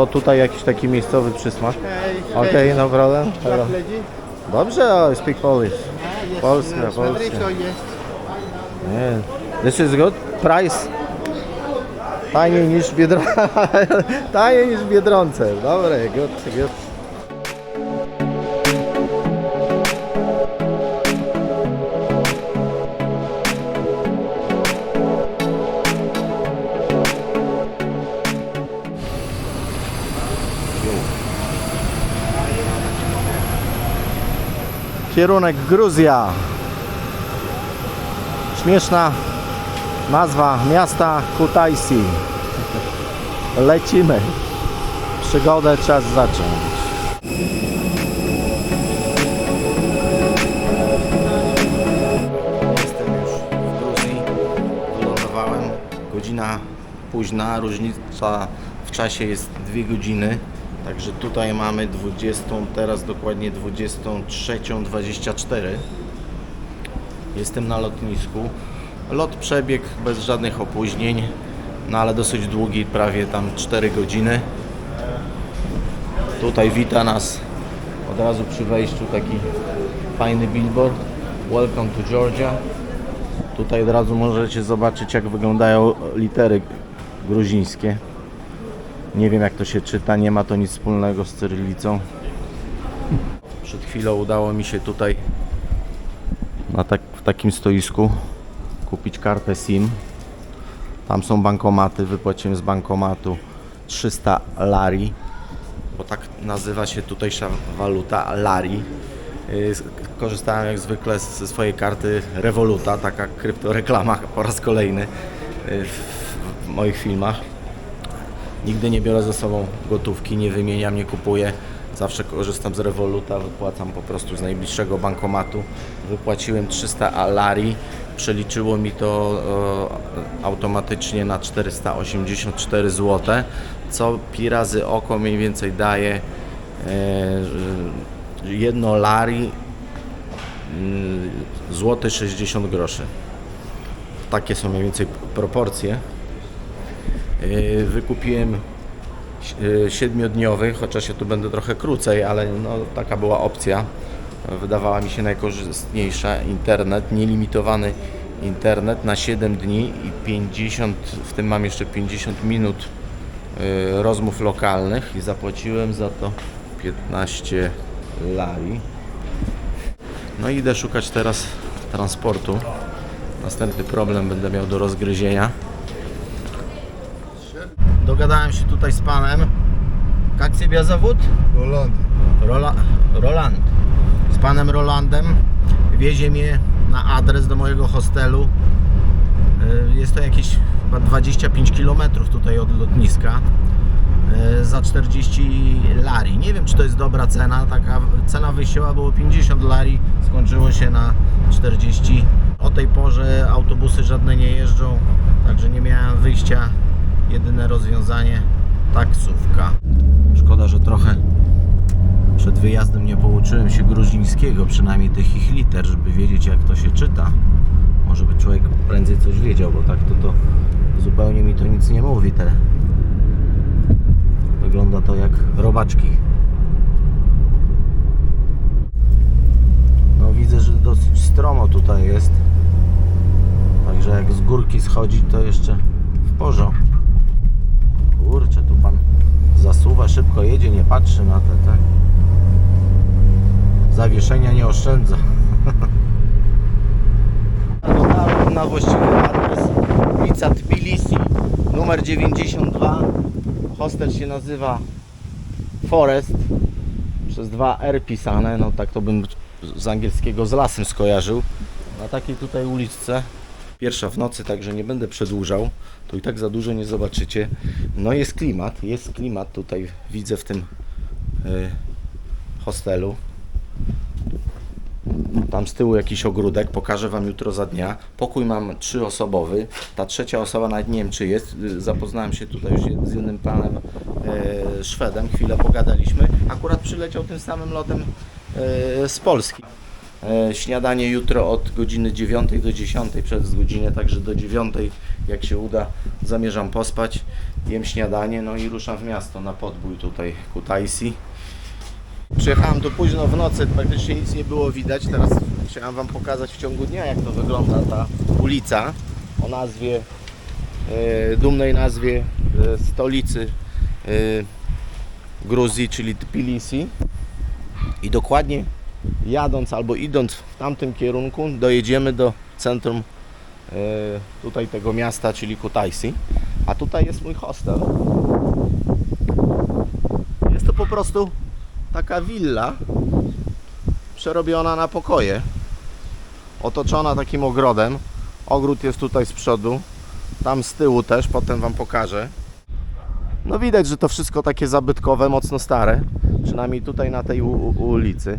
To tutaj jakiś taki miejscowy przysmak. Okej, no problem. Hello. Dobrze, I speak Polish. Polska, Polska. Nie. This is good. Price. Taniej niż Biedronce. Taniej niż w Biedronce. Dobre, good, good. Kierunek Gruzja. Śmieszna nazwa miasta Kutaisi. Lecimy. Przygodę czas zacząć. Jestem już w Gruzji. Wylądowałem. Godzina późna. Różnica w czasie jest dwie godziny. Także tutaj mamy 20, teraz dokładnie 23.24. Jestem na lotnisku. Lot przebiegł bez żadnych opóźnień, no ale dosyć długi, prawie tam 4 godziny. Tutaj wita nas od razu przy wejściu taki fajny billboard. Welcome to Georgia. Tutaj od razu możecie zobaczyć jak wyglądają litery gruzińskie. Nie wiem jak to się czyta, nie ma to nic wspólnego z cyrylicą. Przed chwilą udało mi się tutaj na tak, w takim stoisku kupić kartę SIM. Tam są bankomaty, wypłaciłem z bankomatu 300 lari, bo tak nazywa się tutejsza waluta lari. Yy, Korzystałem jak zwykle ze swojej karty Revoluta, taka kryptoreklama po raz kolejny yy, w moich filmach. Nigdy nie biorę ze sobą gotówki, nie wymieniam, nie kupuję. Zawsze korzystam z Revoluta, wypłacam po prostu z najbliższego bankomatu. Wypłaciłem 300 alari, przeliczyło mi to e, automatycznie na 484 zł, co pi razy oko mniej więcej daje e, jedno lari mm, złoty 60 groszy. Takie są mniej więcej proporcje. Yy, Wykupiłem si- siedmiodniowy, chociaż ja tu będę trochę krócej, ale no, taka była opcja. Wydawała mi się najkorzystniejsza. Internet, nielimitowany internet na 7 dni i 50, w tym mam jeszcze 50 minut yy, rozmów lokalnych i zapłaciłem za to 15 lari. No i idę szukać teraz transportu. Następny problem będę miał do rozgryzienia. Dogadałem się tutaj z panem. Jak ciebie zawód? Roland. Rola, Roland. Z panem Rolandem wiezie mnie na adres do mojego hostelu. Y, Jest to jakieś chyba 25 km tutaj od lotniska. Y, Za 40 lari. Nie wiem, czy to jest dobra cena. Taka cena wyjściowa było 50 lari, skończyło się na 40. O tej porze autobusy żadne nie jeżdżą, także nie miałem wyjścia. Jedyne rozwiązanie taksówka. Szkoda, że trochę przed wyjazdem nie pouczyłem się gruzińskiego, przynajmniej tych ich liter, żeby wiedzieć jak to się czyta. Może by człowiek prędzej coś wiedział, bo tak to, to zupełnie mi to nic nie mówi. Te... Wygląda to jak robaczki. No widzę, że dosyć stromo tutaj jest. Także jak z górki schodzi, to jeszcze w porządku. Kurczę, tu pan zasuwa, szybko jedzie, nie patrzy na te. Zawieszenia nie oszczędza. Na właściwy adres ulica Tbilisi, numer 92. Hostel się nazywa Forest, przez dwa R pisane, no tak to bym z angielskiego z lasem skojarzył. Na takiej tutaj uliczce Pierwsza w nocy, także nie będę przedłużał. To i tak za dużo nie zobaczycie. No jest klimat, jest klimat tutaj widzę w tym y, hostelu. Tam z tyłu jakiś ogródek, pokażę Wam jutro za dnia. Pokój mam trzyosobowy. Ta trzecia osoba nawet nie wiem czy jest. Y, Zapoznałem się tutaj już z jednym panem y, Szwedem, chwilę pogadaliśmy. Akurat przyleciał tym samym lotem y, z Polski. E, śniadanie jutro od godziny 9 do 10, przez godzinę także do 9, jak się uda, zamierzam pospać, jem śniadanie, no i ruszam w miasto na podbój tutaj Kutaisi. Przyjechałem tu późno w nocy, praktycznie nic nie było widać. Teraz chciałem Wam pokazać w ciągu dnia, jak to wygląda ta ulica o nazwie, e, dumnej nazwie e, stolicy Gruzji, czyli Tbilisi. I dokładnie jadąc albo idąc w tamtym kierunku, dojedziemy do centrum e, tutaj tego miasta, czyli Kutaisi. A tutaj jest mój hostel. Jest to po prostu taka willa przerobiona na pokoje. Otoczona takim ogrodem. Ogród jest tutaj z przodu, tam z tyłu też, potem Wam pokażę. No widać, że to wszystko takie zabytkowe, mocno stare. Przynajmniej tutaj na tej ulicy.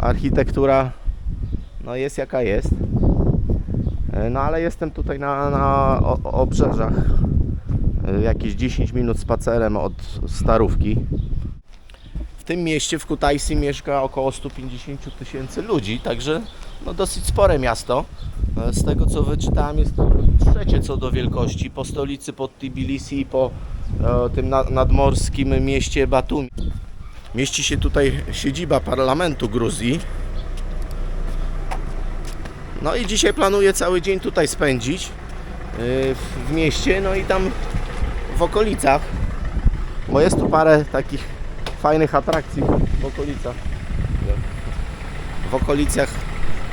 Architektura no jest jaka jest. E, No ale jestem tutaj na, na obrzeżach. E, Jakieś 10 minut spacerem od Starówki. W tym mieście, w Kutaisi, mieszka około 150 tysięcy ludzi, także no dosyć spore miasto. E, Z tego co wyczytałem, jest to trzecie co do wielkości po stolicy, po Tbilisi i po tym na, nadmorskim mieście Batumi. Mieści się tutaj siedziba parlamentu Gruzji. No i dzisiaj planuję cały dzień tutaj spędzić w- w mieście, no i tam w okolicach, bo jest tu parę takich fajnych atrakcji w okolicach. W okolicach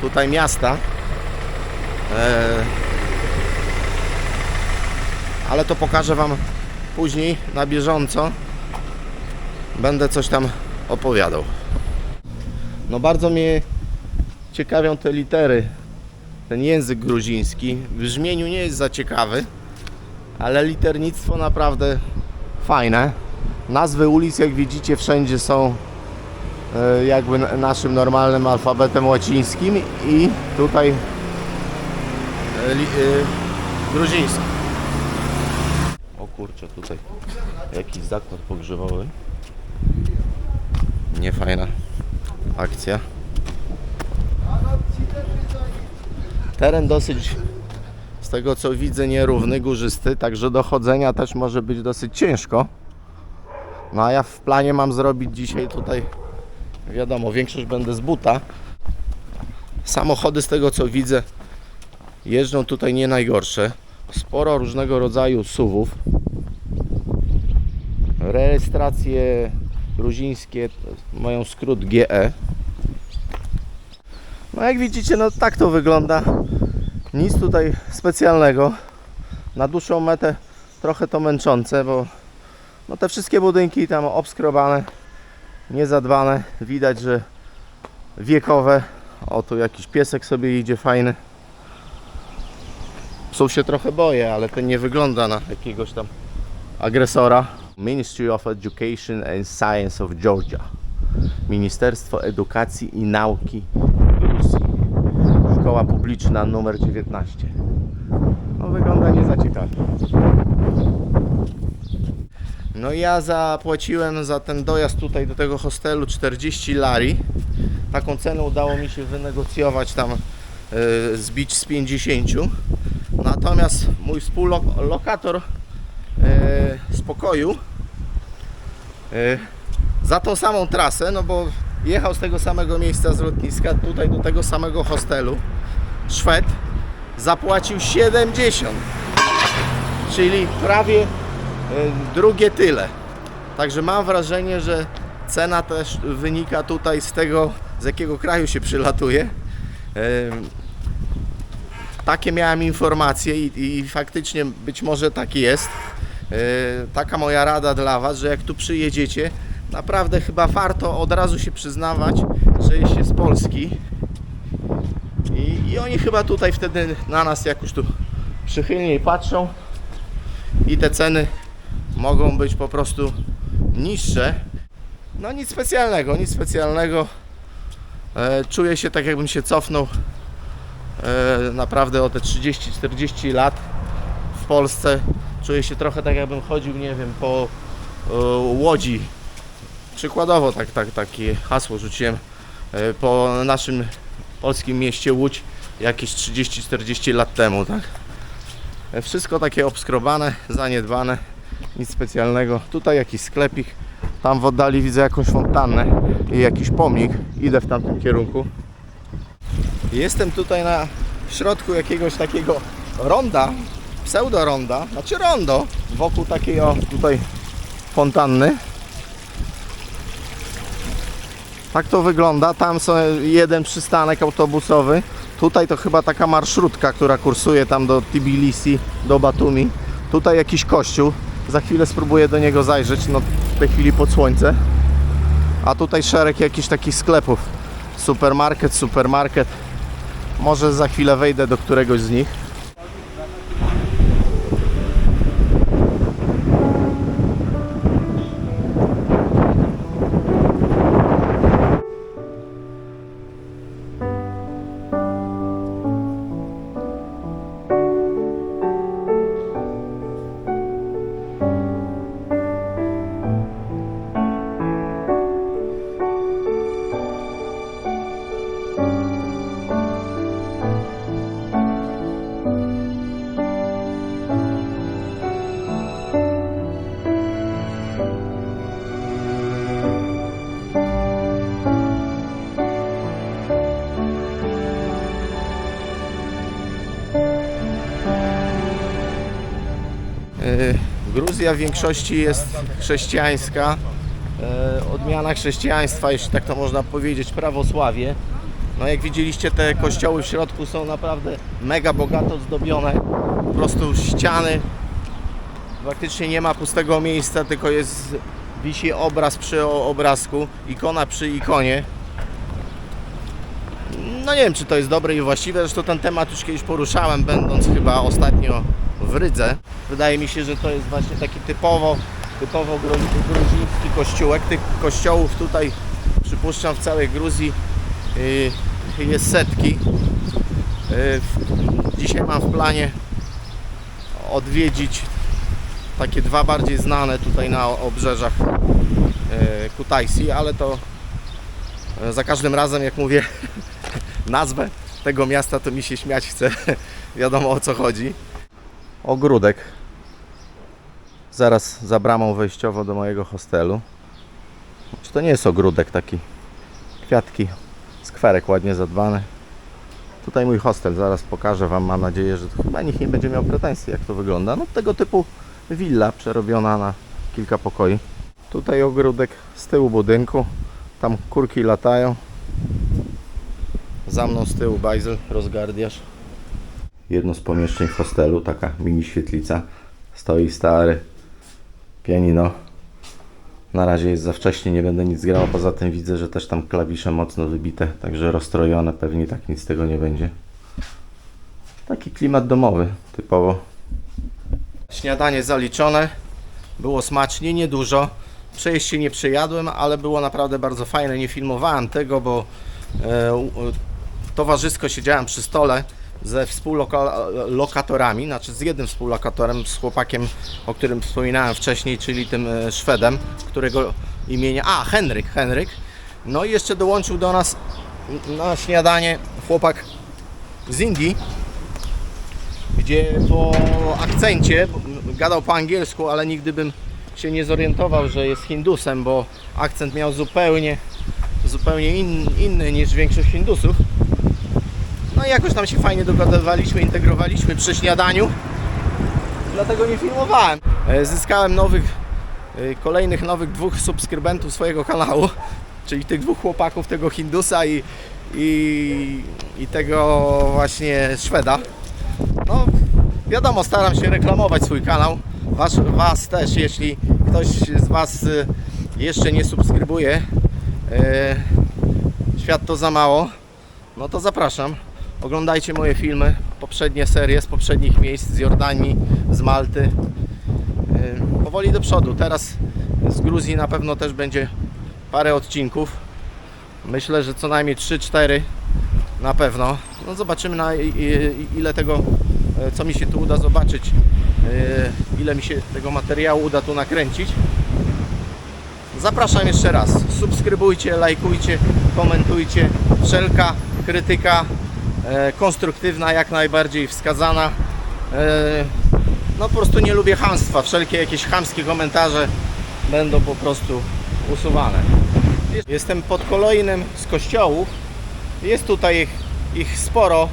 tutaj miasta. E, ale to pokażę Wam później na bieżąco. Będę coś tam opowiadał. No bardzo mnie ciekawią te litery. Ten język gruziński. W brzmieniu nie jest za ciekawy, ale liternictwo naprawdę fajne. Nazwy ulic, jak widzicie, wszędzie są e, jakby naszym normalnym alfabetem łacińskim i tutaj e, e, gruzińskim. O kurczę, tutaj jakiś zakład pogrzebowy. Niefajna akcja. Teren dosyć, z tego co widzę, nierówny, górzysty, także do chodzenia też może być dosyć ciężko. No a ja w planie mam zrobić dzisiaj tutaj, wiadomo, większość będę z buta. Samochody z tego co widzę jeżdżą tutaj nie najgorsze. Sporo różnego rodzaju SUVów. Rejestracje gruzińskie mają skrót GE. No jak widzicie, no tak to wygląda. Nic tutaj specjalnego. Na dłuższą metę trochę to męczące, bo no te wszystkie budynki tam obskrobane, niezadbane. Widać, że wiekowe. O, tu jakiś piesek sobie idzie fajny. Psów się trochę boję, ale ten nie wygląda na jakiegoś tam agresora. Ministry of Education and Science of Georgia. Ministerstwo Edukacji i Nauki Gruzji. Szkoła publiczna numer 19. No wygląda nie za ciekawie. No ja zapłaciłem za ten dojazd tutaj do tego hostelu 40 lari. Taką cenę udało mi się wynegocjować tam e, zbić z 50. Natomiast mój współlokator e, z pokoju e, za tą samą trasę, no bo jechał z tego samego miejsca z lotniska tutaj do tego samego hostelu Szwed zapłacił 70 czyli prawie e, drugie tyle. Także mam wrażenie, że cena też wynika tutaj z tego, z jakiego kraju się przylatuje. Takie miałem informacje i, i faktycznie być może tak jest. E, Taka moja rada dla Was, że jak tu przyjedziecie, naprawdę chyba warto od razu się przyznawać, że jest się z Polski. I, I oni chyba tutaj wtedy na nas jakoś tu przychylniej patrzą i te ceny mogą być po prostu niższe. No nic specjalnego, nic specjalnego. E, czuję się tak jakbym się cofnął e, naprawdę o te 30-40 lat w Polsce. Czuję się trochę tak jakbym chodził, nie wiem, po e, Łodzi. Przykładowo tak, tak, takie hasło rzuciłem e, po naszym polskim mieście Łódź jakieś 30-40 lat temu, tak? E, Wszystko takie obskrobane, zaniedbane, nic specjalnego. Tutaj jakiś sklepik, tam w oddali widzę jakąś fontannę i jakiś pomnik. Idę w tamtym kierunku. Jestem tutaj na środku jakiegoś takiego ronda, pseudo ronda, znaczy rondo, wokół takiej o tutaj fontanny. Tak to wygląda. Tam są jeden przystanek autobusowy. Tutaj to chyba taka marszrutka, która kursuje tam do Tbilisi, do Batumi. Tutaj jakiś kościół. Za chwilę spróbuję do niego zajrzeć. No w tej chwili pod słońce. A tutaj szereg jakichś takich sklepów. Supermarket, supermarket. Może za chwilę wejdę do któregoś z nich. Gruzja w większości jest chrześcijańska. E, Odmiana chrześcijaństwa, jeśli tak to można powiedzieć, prawosławie. No jak widzieliście te kościoły w środku są naprawdę mega bogato zdobione. Po prostu ściany. Praktycznie nie ma pustego miejsca, tylko jest wisi obraz przy obrazku, ikona przy ikonie. No nie wiem, czy to jest dobre i właściwe, zresztą ten temat już kiedyś poruszałem, będąc chyba ostatnio w Rydze. Wydaje mi się, że to jest właśnie taki typowo, typowo gru- gruziński kościółek. Tych kościołów tutaj, przypuszczam, w całej Gruzji yy, jest setki. Yy, dzisiaj mam w planie odwiedzić takie dwa bardziej znane tutaj na obrzeżach yy, Kutaisi, ale to za każdym razem, jak mówię nazwę tego miasta, to mi się śmiać chce. Wiadomo o co chodzi. Ogródek. Zaraz za bramą wejściową do mojego hostelu. Czy to nie jest ogródek taki? Kwiatki, skwerek ładnie zadbany. Tutaj mój hostel, zaraz pokażę Wam. Mam nadzieję, że chyba nikt nie będzie miał pretensji, jak to wygląda. No tego typu willa przerobiona na kilka pokoi. Tutaj ogródek z tyłu budynku. Tam kurki latają. Za mną z tyłu bajzel, rozgardiasz. Jedno z pomieszczeń w hostelu, taka mini świetlica. Stoi stary pianino. Na razie jest za wcześnie, nie będę nic grał, poza tym widzę, że też tam klawisze mocno wybite, także rozstrojone, pewnie tak nic z tego nie będzie. Taki klimat domowy, typowo. Śniadanie zaliczone, było smacznie, niedużo. Przejście nie przejadłem, ale było naprawdę bardzo fajne. Nie filmowałem tego, bo e, u- towarzysko siedziałem przy stole ze współlokatorami, znaczy z jednym współlokatorem, z chłopakiem, o którym wspominałem wcześniej, czyli tym e, Szwedem, którego imienia, a Henryk, Henryk. No i jeszcze dołączył do nas na śniadanie chłopak z Indii, gdzie po akcencie gadał po angielsku, ale nigdy bym się nie zorientował, że jest Hindusem, bo akcent miał zupełnie, zupełnie in, inny niż większość Hindusów. No i jakoś tam się fajnie dogadywaliśmy, integrowaliśmy przy śniadaniu. Dlatego nie filmowałem. E, Zyskałem nowych, e, kolejnych nowych dwóch subskrybentów swojego kanału, czyli tych dwóch chłopaków, tego Hindusa i, i, i tego właśnie Szweda. No, wiadomo, staram się reklamować swój kanał. Was, was też, jeśli ktoś z Was y, jeszcze nie subskrybuje, świat to za mało, no to zapraszam. Oglądajcie moje filmy, poprzednie serie z poprzednich miejsc, z Jordanii, z Malty. Y, Powoli do przodu. Teraz z Gruzji na pewno też będzie parę odcinków. Myślę, że co najmniej 3-4 na pewno. No zobaczymy na ile tego, e, co mi się tu uda zobaczyć, e, ile mi się tego materiału uda tu nakręcić. Zapraszam jeszcze raz. Subskrybujcie, lajkujcie, komentujcie. Wszelka krytyka konstruktywna, jak najbardziej wskazana. E, no po prostu nie lubię chamstwa. Wszelkie jakieś chamskie komentarze będą po prostu usuwane. Jestem pod kolejnym z kościołów. Jest tutaj ich, ich sporo.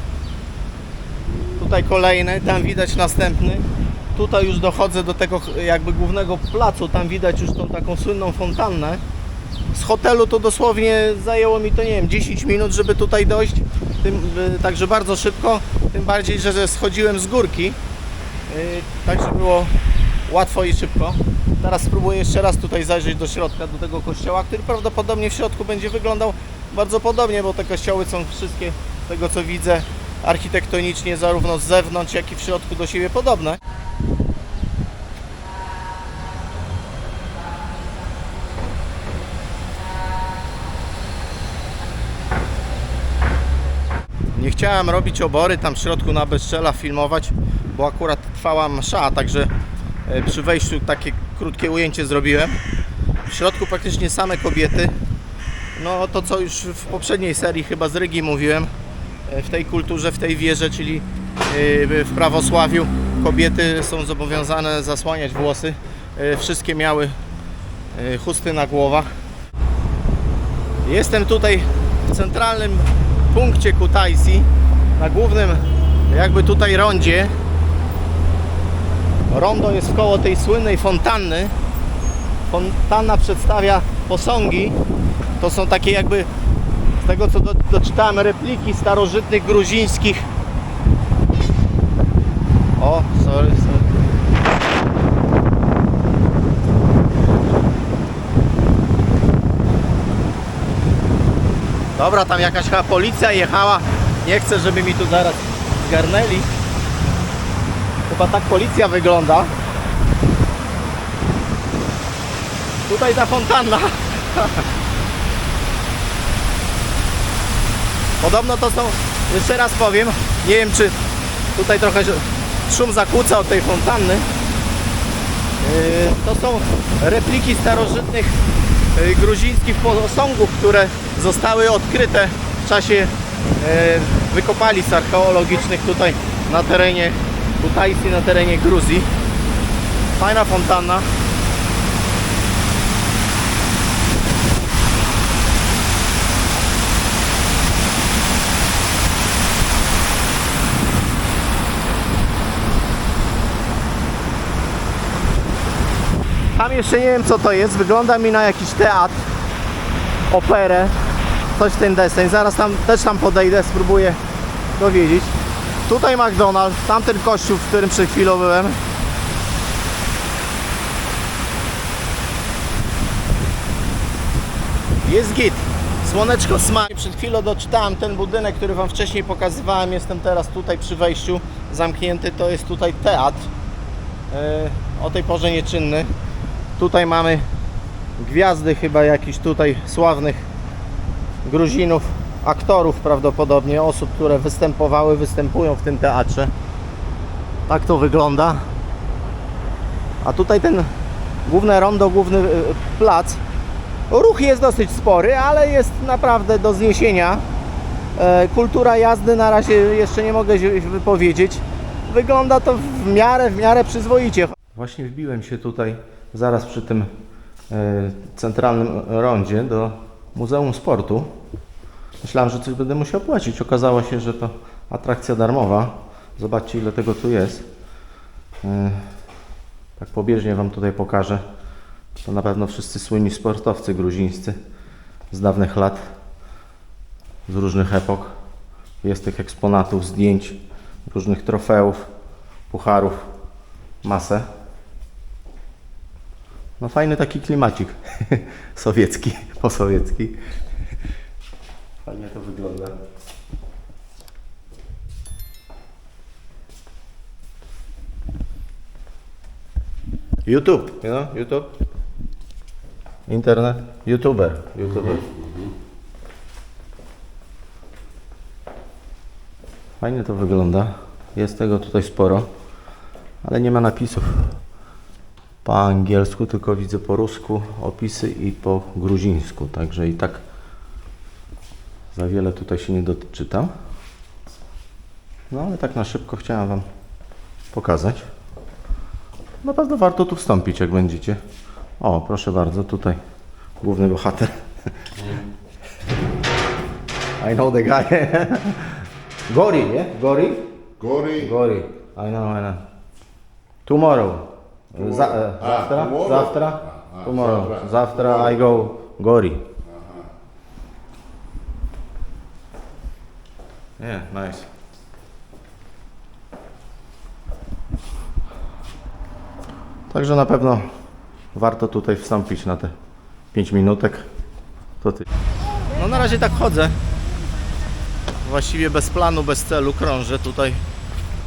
Tutaj kolejny, tam widać następny. Tutaj już dochodzę do tego jakby głównego placu, tam widać już tą taką słynną fontannę. Z hotelu to dosłownie zajęło mi to nie wiem 10 minut, żeby tutaj dojść. Tym, y, także bardzo szybko, tym bardziej, że że schodziłem z górki. Yy, Także było łatwo i szybko. Teraz spróbuję jeszcze raz tutaj zajrzeć do środka, do tego kościoła, który prawdopodobnie w środku będzie wyglądał bardzo podobnie, bo te kościoły są wszystkie, z tego co widzę, architektonicznie zarówno z zewnątrz, jak i w środku do siebie podobne. Nie chciałem robić obory tam w środku na bezczela filmować, bo akurat trwała msza, także e, przy wejściu takie krótkie ujęcie zrobiłem. W środku praktycznie same kobiety. No to co już w poprzedniej serii chyba z Rygi mówiłem, e, w tej kulturze, w tej wierze, czyli e, w prawosławiu kobiety są zobowiązane zasłaniać włosy. Wszystkie miały chusty na głowach. Jestem tutaj w centralnym punkcie Kutaisi, na głównym jakby tutaj rondzie. Rondo jest koło tej słynnej fontanny. Fontanna przedstawia posągi. To są takie jakby, z tego co do, doczytałem, repliki starożytnych gruzińskich. O, sorry, sorry. Dobra, tam jakaś chyba policja jechała. Nie chcę, żeby mi tu zaraz zgarnęli. Chyba tak policja wygląda. Tutaj ta fontanna. Podobno to są, jeszcze raz powiem, nie wiem czy tutaj trochę szum zakłóca od tej fontanny. Yy, To są repliki starożytnych yy, gruzińskich posągów, które zostały odkryte w czasie yy, wykopalisk archeologicznych tutaj na terenie Kutaisi, na terenie Gruzji. Fajna fontanna. Tam jeszcze nie wiem co to jest, wygląda mi na jakiś teatr, operę, coś w ten deseń. Zaraz tam też tam podejdę, spróbuję dowiedzieć. Tutaj McDonald's, tamten kościół, w którym przed chwilą byłem. Jest git. Słoneczko smaje. Przed chwilą doczytałem ten budynek, który Wam wcześniej pokazywałem. Jestem teraz tutaj przy wejściu zamknięty. To jest tutaj teatr. E, o tej porze nieczynny. Tutaj mamy gwiazdy chyba jakichś tutaj sławnych Gruzinów, aktorów prawdopodobnie, osób, które występowały, występują w tym teatrze. Tak to wygląda. A tutaj ten główne rondo, główny y, plac. Ruch jest dosyć spory, ale jest naprawdę do zniesienia. E, Kultura jazdy na razie jeszcze nie mogę się wypowiedzieć. Wygląda to w miarę, w miarę przyzwoicie. Właśnie wbiłem się tutaj zaraz przy tym e, centralnym rondzie do Muzeum Sportu. Myślałem, że coś będę musiał płacić. Okazało się, że to atrakcja darmowa. Zobaczcie ile tego tu jest. E, Tak pobieżnie Wam tutaj pokażę. To na pewno wszyscy słynni sportowcy gruzińscy z dawnych lat, z różnych epok. Jest tych eksponatów, zdjęć, różnych trofeów, pucharów, masę. No fajny taki klimacik sowiecki, posowiecki. Fajnie to wygląda. YouTube, you know, YouTube. Internet, YouTuber, YouTuber. Fajnie to wygląda. Jest tego tutaj sporo, ale nie ma napisów. po angielsku, tylko widzę po rusku opisy i po gruzińsku, także i tak za wiele tutaj się nie doczytam. No ale tak na szybko chciałem Wam pokazać. Na pewno warto tu wstąpić, jak będziecie. O, proszę bardzo, tutaj główny bohater. I know the guy. Gori, nie? Gori? Gori. Gori. I know, I know. Tomorrow. Za, e, A, zawtra? tomorrow? Zawtra? A, a, Tomorrow. zawtra. Zawtra I go Gori. Yeah, nice. Także na pewno warto tutaj wstąpić na te 5 minutek. To ty. No na razie tak chodzę. Właściwie bez planu, bez celu krążę tutaj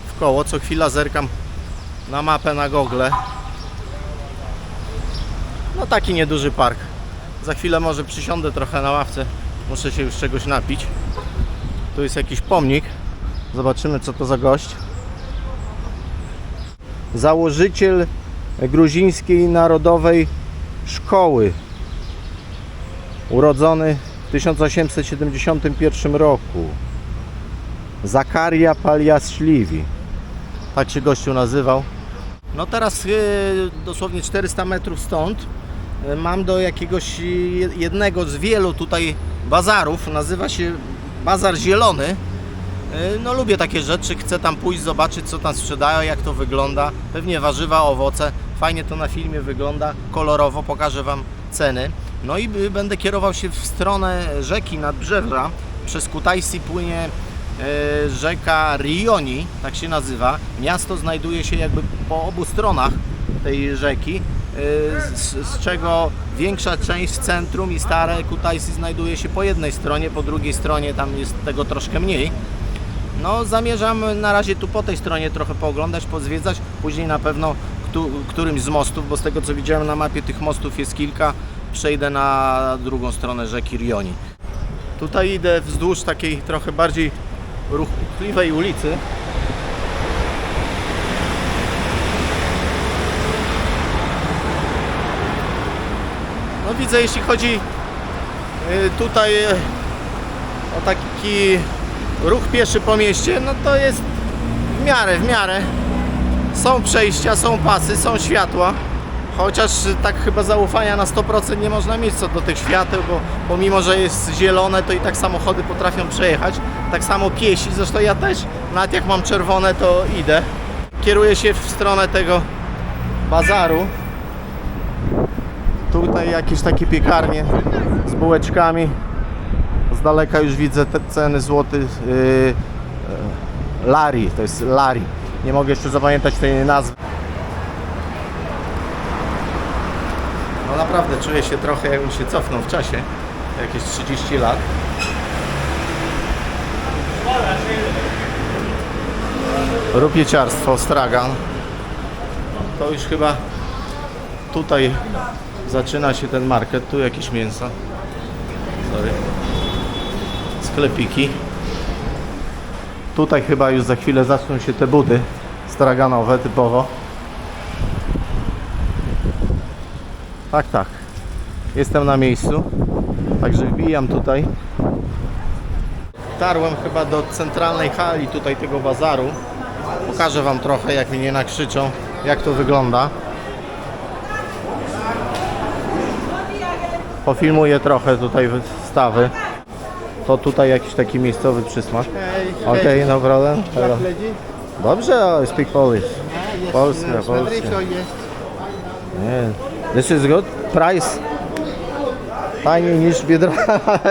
w koło. Co chwila zerkam na mapę na Google. No taki nieduży park. Za chwilę może przysiądę trochę na ławce. Muszę się już czegoś napić. Tu jest jakiś pomnik. Zobaczymy co to za gość. Założyciel gruzińskiej narodowej szkoły. Urodzony w 1871 roku. Zakaria Paliaszliwi. Tak się gościu nazywał. No teraz e, dosłownie 400 metrów stąd e, mam do jakiegoś jednego z wielu tutaj bazarów. Nazywa się Bazar Zielony. E, No lubię takie rzeczy, chcę tam pójść, zobaczyć co tam sprzedają, jak to wygląda. Pewnie warzywa, owoce. Fajnie to na filmie wygląda, kolorowo, pokażę Wam ceny. No i będę kierował się w stronę rzeki Nadbrzeża. Przez Kutaisi płynie e, rzeka Rioni, tak się nazywa. Miasto znajduje się jakby po obu stronach tej rzeki, z, z czego większa część centrum i stare Kutaisi znajduje się po jednej stronie, po drugiej stronie tam jest tego troszkę mniej. No zamierzam na razie tu po tej stronie trochę pooglądać, pozwiedzać, później na pewno któ- którymś z mostów, bo z tego co widziałem na mapie tych mostów jest kilka, przejdę na drugą stronę rzeki Rioni. Tutaj idę wzdłuż takiej trochę bardziej ruchliwej ulicy. Widzę, jeśli chodzi y, tutaj y, o taki ruch pieszy po mieście, no to jest w miarę, w miarę. Są przejścia, są pasy, są światła. Chociaż tak chyba zaufania na 100% nie można mieć co do tych świateł, bo pomimo, że jest zielone, to i tak samochody potrafią przejechać. Tak samo piesi, zresztą ja też, nawet jak mam czerwone, to idę. Kieruję się w stronę tego bazaru. Jakieś takie piekarnie z bułeczkami. Z daleka już widzę te ceny złoty. Yy, yy, Lari, to jest Lari. Nie mogę jeszcze zapamiętać tej nazwy. No naprawdę czuję się trochę jakbym się cofnął w czasie. Jakieś 30 lat. Rupieciarstwo, stragan. To już chyba tutaj zaczyna się ten market. Tu jakieś mięsa. Sorry. Sklepiki. Tutaj chyba już za chwilę zaczną się te budy straganowe typowo. Tak, tak. Jestem na miejscu. Także wbijam tutaj. Tarłem chyba do centralnej hali tutaj tego bazaru. Pokażę Wam trochę, jak mnie nie nakrzyczą, jak to wygląda. Pofilmuję trochę tutaj wystawy. To tutaj jakiś taki miejscowy przysmak. Okej, okay, no problem. Hello. Dobrze, I speak Polish. Polska, Polska. Nie. This is good. Price taniej niż Biedron...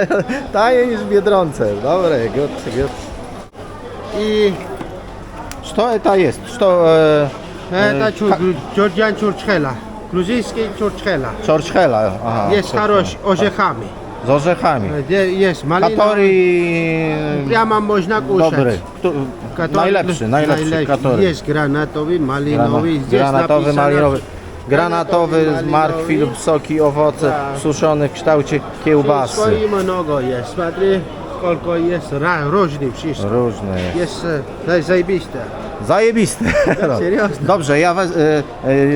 taniej niż Biedronce. Dobre, good, good. I co to jest? Co to... E... E, e Georgian Churchella. Gruziński Churchela. Czorczchela. Aha, Jest Czorczchela. хорош orzechami. Z orzechami. Gdzie Jest malina. Katori Prямо można kuszać. dobry. Kto, Который- najlepszy, najlepszy katory. Jest granatowy, Grana, malinowy. Здесь granatowy, napisane- malinowy. Granatowy, malinowy. markwil, soki, owoce Tak. suszone w kształcie kiełbasy. Wszystko i mnogo jest. Смотри, Kolko jest ra, różny przyszły. Różne jest. Jest e, zajebiste. Zajebiste. No. Serio? Dobrze, ja was, e,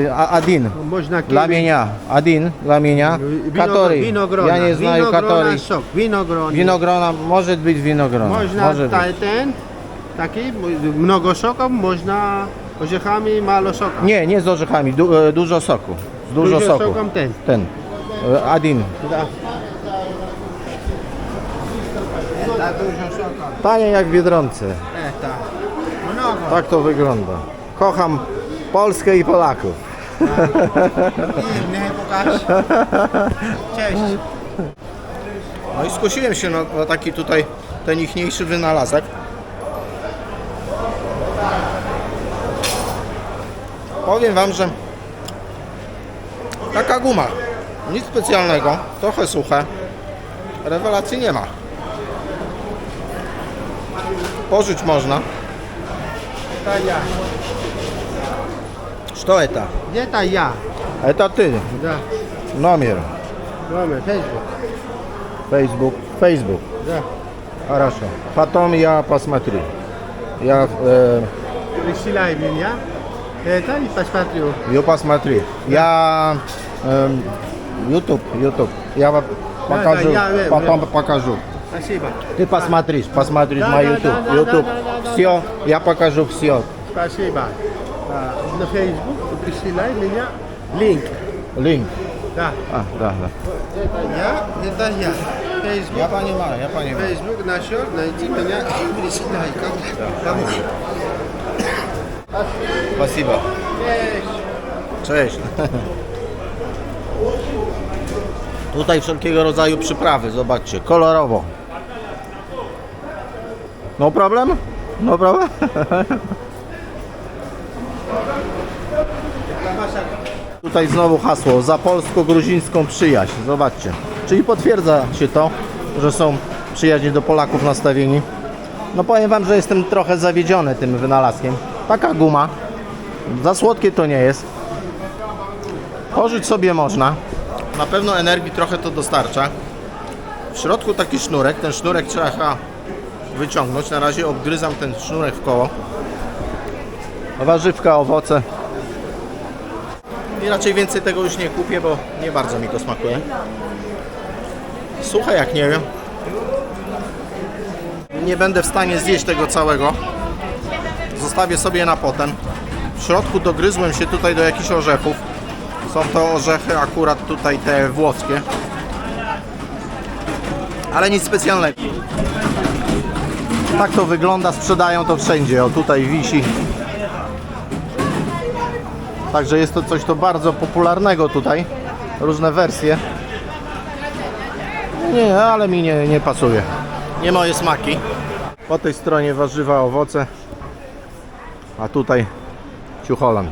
e, a- Adin. No, można Dla kiwi- mienia. Adin, dla mienia. No Winogro- Katory. Winogrona. Ja nie znaju katory. Sok, winogrona. Winogrona, może być winogrona. Można Może ta, być. ten, taki, m- mnogo soków, można orzechami, mało soka. Nie, nie z orzechami, du, e, dużo soku. Dużo, Dużo soku. sokom ten. Ten. E, Adin. Da. Dużo. Tanie jak w Biedronce. E, tak. Mnogo. Tak to wygląda. Kocham Polskę i Polaków. Nie pokaż. Cześć. No i skusiłem się na, na taki tutaj ten ichniejszy wynalazek. Powiem Wam, że taka guma, nic specjalnego, trochę suche, rewelacji nie ma. Pożyć można. Ta ja. Что это? Ta ja? Это ты, Da. номер, Mamy Facebook. Facebook, Facebook. Da. Хорошо. Потом я посмотрю. Я э, Присылай меня. Это и посмотрю. ее посмотри. Я эм, YouTube, YouTube. Я вам Да, покажу, да, я, э, потом покажу. Спасибо. Ты посмотришь, посмотришь Да, мой да, YouTube. да, да, YouTube. да, да, да, все, я покажу все. Спасибо. А, На Facebook присылай меня линк. Линк. Да. А, да, да. Это я, это я. Facebook. Я понимаю, я понимаю. Facebook нашел, найди меня и присылай. Кому? Спасибо. Cześć. Tutaj wszelkiego rodzaju przyprawy, zobaczcie, kolorowo. No problem? No problem? Tutaj znowu hasło za polsko-gruzińską przyjaźń. Zobaczcie. Czyli potwierdza się to, że są przyjaźni do Polaków nastawieni. No powiem Wam, że jestem trochę zawiedziony tym wynalazkiem. Taka guma. Za słodkie to nie jest. Pożyć sobie można. Na pewno energii trochę to dostarcza. W środku taki sznurek. Ten sznurek trzeba wyciągnąć. Na razie obgryzam ten sznurek w koło. Warzywka, owoce. I raczej więcej tego już nie kupię, bo nie bardzo mi to smakuje. Suche jak nie wiem. Nie będę w stanie zjeść tego całego. Zostawię sobie na potem. W środku dogryzłem się tutaj do jakichś orzechów. Są to orzechy akurat tutaj te włoskie. Ale nic specjalnego. Tak to wygląda, sprzedają to wszędzie. O tutaj wisi. Także jest to coś to bardzo popularnego tutaj. Różne wersje. Nie, ale mi nie, nie pasuje. Nie moje smaki. Po tej stronie warzywa, owoce. A tutaj ciucholan.